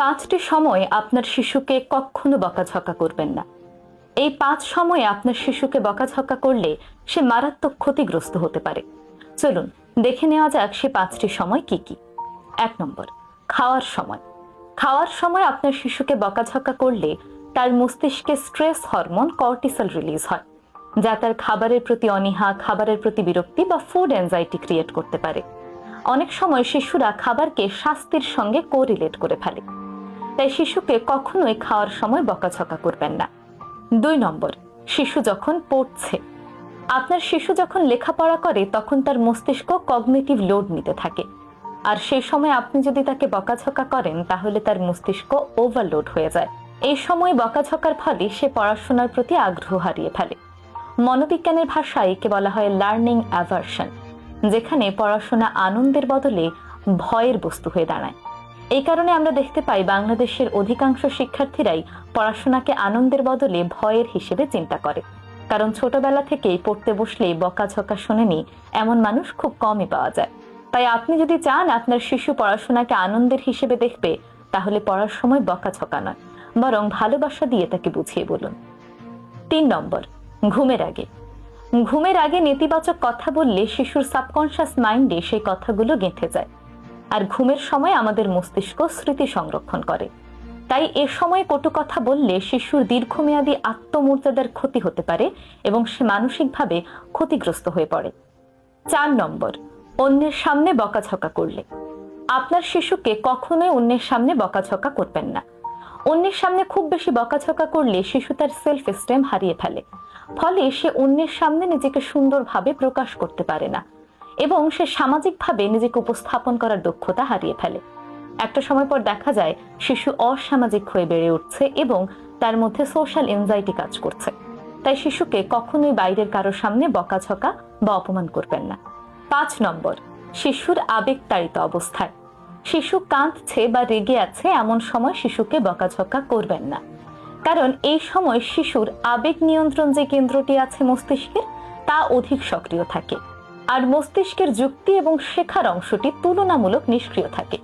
পাঁচটি সময় আপনার শিশুকে কখনো বকাঝকা করবেন না। এই পাঁচ সময়ে আপনার শিশুকে বকাঝকা করলে সে মারাত্মক ক্ষতিগ্রস্ত হতে পারে। চলুন, দেখে নেওয়া যাক সে পাঁচটি সময় কি কি। এক নম্বর, খাওয়ার সময়। খাওয়ার সময় আপনার শিশুকে বকাঝকা করলে তার মস্তিষ্কে স্ট্রেস হরমোন কর্টিসল রিলিজ হয়, যা তার খাবারের প্রতি অনীহা, খাবারের প্রতি বিরক্তি বা ফুড অ্যাংজাইটি ক্রিয়েট করতে পারে। অনেক সময় শিশুরা খাবারকে শাস্তির সঙ্গে কোরিলেট করে ফেলে। তাই শিশুকে কখনোই খাওয়ার সময় বকাঝকা করবেন না। দুই নম্বর, শিশু যখন পড়ছে, আপনার শিশু যখন লেখাপড়া করে, তখন তার মস্তিষ্ক কগনিটিভ লোড নিতে থাকে। আর সেই সময় আপনি যদি তাকে বকাঝকা করেন, তাহলে তার মস্তিষ্ক ওভারলোড হয়ে যায়। এই সময় বকাঝকার ফলে সে পড়াশোনার প্রতি আগ্রহ হারিয়ে ফেলে। মনোবিজ্ঞানের ভাষায় একে বলা হয় লার্নিং অ্যাভার্শন যেখানে পড়াশোনা আনন্দের বদলে ভয়ের বস্তু হয়ে দাঁড়ায়। এই কারণে আমরা দেখতে পাই বাংলাদেশের অধিকাংশ শিক্ষার্থীরাই পড়াশোনাকে আনন্দের বদলে ভয়ের হিসেবে চিন্তা করে। কারণ ছোটবেলা থেকেই পড়তে বসলেই বকাঝকা শোনেনি এমন মানুষ খুব কমই পাওয়া যায়। তাই আপনি যদি চান আপনার শিশু পড়াশোনাকে আনন্দের হিসেবে দেখবে, তাহলে পড়ার সময় বকাঝকা নয়, বরং ভালোবাসা দিয়ে তাকে বুঝিয়ে বলুন। তিন নম্বর, ঘুমের আগে। ঘুমের আগে নেতিবাচক কথা বললে শিশুর সাবকনশিয়াস মাইন্ডে সেই কথাগুলো গেঁথে যায়। আর ঘুমের সময় আমাদের মস্তিষ্ক স্মৃতি সংরক্ষণ করে। তাই এ সময় কটু কথা বললে শিশুর দীর্ঘমেয়াদী আত্মমর্যাদার ক্ষতি হতে পারে এবং সে মানসিকভাবে ক্ষতিগ্রস্ত হয়ে পড়ে। চার নম্বর, অন্যের সামনে বকাঝকা করলে। আপনার শিশুকে কখনোই অন্যের সামনে বকাঝকা করবেন না। অন্যের সামনে খুব বেশি বকাঝকা করলে শিশু তার সেলফ স্টেম হারিয়ে ফেলে। ফলে সে অন্যের সামনে নিজেকে সুন্দরভাবে প্রকাশ করতে পারে না। এবং সে সামাজিকভাবে নিজেকে উপস্থাপন করার দক্ষতা হারিয়ে ফেলে। একটা সময় পর দেখা যায়, শিশু অসামাজিক হয়ে বেড়ে উঠছে এবং তার মধ্যে সোশ্যাল এনজাইটি কাজ করছে। তাই শিশুকে কখনোই বাইরের কারোর সামনে বকাঝকা বা অপমান করবেন না। পাঁচ নম্বর, শিশুর আবেগতাড়িত অবস্থায়। শিশু কাঁদছে বা রেগে আছে এমন সময় শিশুকে বকাঝকা করবেন না। কারণ এই সময় শিশুর আবেগ নিয়ন্ত্রণ যে কেন্দ্রটি আছে মস্তিষ্কের, তা অধিক সক্রিয় থাকে। আর মস্তিষ্কের যুক্তি এবং শেখার অংশটি তুলনামূলক নিষ্ক্রিয় থাকে।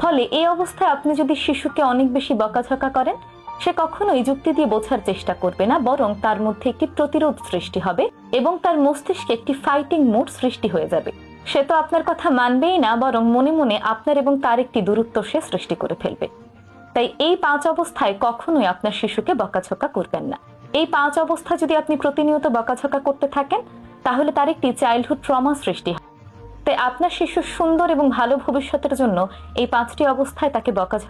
ফলে এই অবস্থায় আপনি যদি শিশুকে অনেক বেশি বকাঝকা করেন, সে কখনোই যুক্তি দিয়ে বোঝার চেষ্টা করবে না, বরং তার মধ্যে একটি প্রতিরোধ সৃষ্টি হবে এবং তার মস্তিষ্কে একটি ফাইটিং মুড সৃষ্টি হয়ে যাবে। সে তো আপনার কথা মানবেই না, বরং মনে মনে আপনার এবং তার একটি দূরত্ব সে সৃষ্টি করে ফেলবে। তাই এই পাঁচ অবস্থায় কখনোই আপনার শিশুকে বকাঝকা করবেন না। এই পাঁচ অবস্থা যদি আপনি প্রতিনিয়ত বকাঝকা করতে থাকেন তাহলে তার একটি চাইল্ডহুড ট্রমা সৃষ্টি হয়। তাই আপনার শিশুর সুন্দর এবং ভালো ভবিষ্যতের জন্য এই পাঁচটি অবস্থায় তাকে বকাঝকা